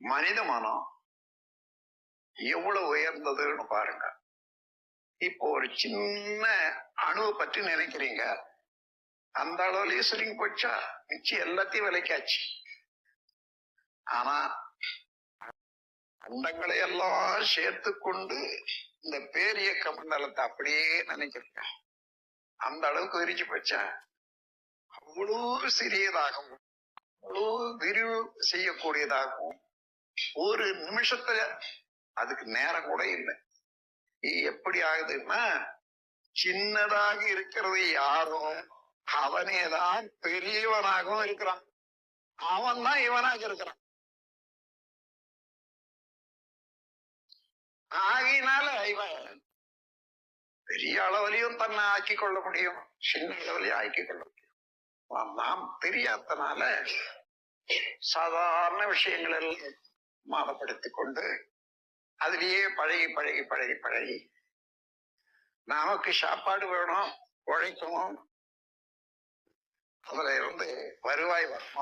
மனித மனம் எவ்வளவு உயர்ந்ததுன்னு பாருங்க. இப்போ ஒரு சின்ன அணுவை பற்றி நினைக்கிறீங்க. அந்த அளவுலயே சுருங்கி போச்சா? மிச்சம் எல்லாத்தையும் விலைக்காச்சு ஆனா அண்டங்களை எல்லாம் சேர்த்து கொண்டு இந்த பேரியக்க மண்டலத்தை அப்படியே நினைக்கிறீங்க. அந்த அளவுக்கு விரிச்சு போச்சா? அவ்வளவு சிறியதாகவும் அவ்வளவு விரிவு செய்யக்கூடியதாகவும் ஒரு நிமிஷத்துல அதுக்கு நேரம் கூட இல்லை. இது எப்படி ஆகுதுன்னா சின்னதாக இருக்கிறது யாரும் அவனேதான் பெரியவனாகவும் இருக்கிறான். அவன் தான் இவனாக இருக்கிறான். ஆகையினால இவன் பெரிய அளவிலையும் தன்னை ஆக்கி கொள்ள முடியும் சின்ன அளவிலையும் ஆக்கி கொள்ள முடியும். நாம் தெரியாதனால சாதாரண விஷயங்கள் எல்லாம் மாதப்படுத்திக் கொண்டு அதுலேயே பழகி பழகி பழகி பழகி. நமக்கு சாப்பாடு வேணும் உழைக்கணும். அதுல இருந்து வருவாய் வரணும்.